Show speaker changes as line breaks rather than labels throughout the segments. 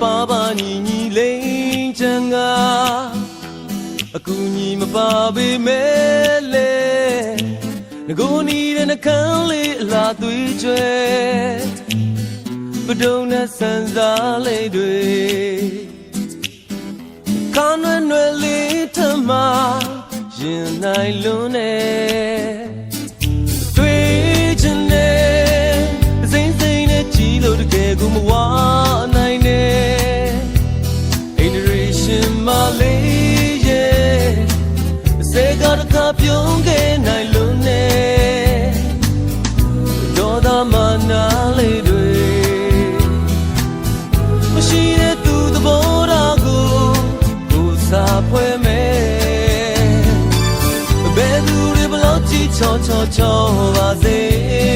ပါပါညီညီလိန်ချန်ကအကူညီမပါပေမဲ့လေငကိုနီးတဲ့နှကန်းလေးအလားသွေးကျွဲပဒုံနဲ့စံစားလေးတွေကောင်းွယ်ွယ်လေးထမရင်နိုင်လွန်းနေ ရှင်မလေးရဲ့အစေကတခါပြုံးခဲ့နိုင်လို့နဲ့ဒေါသမနာလေးတွေမရှိတဲ့သူသဘောထားကိုကိုစားဖွဲမယ်ဘယ်သူတွေဘလို့ချီချောချောချောပါစေ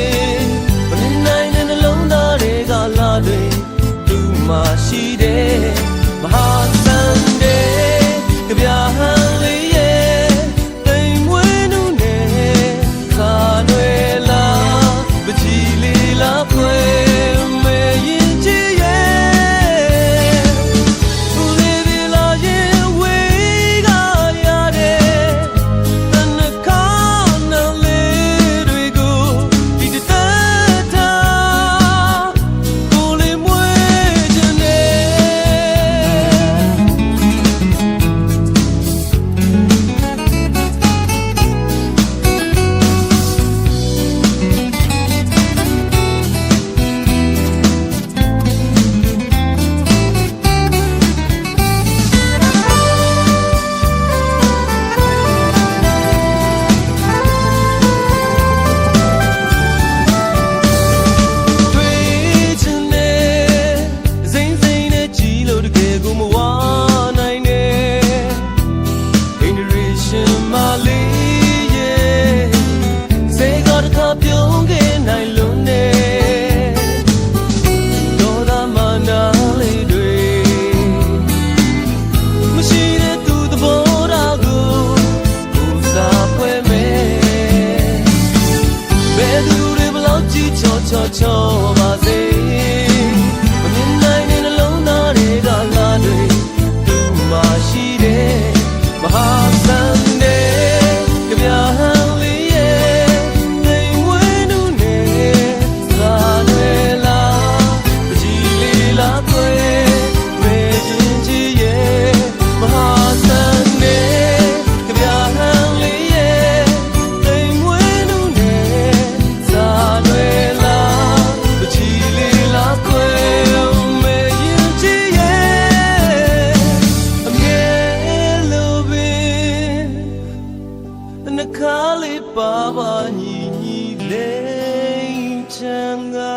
love co ciął ပါညီညီလေးချမ်းသာ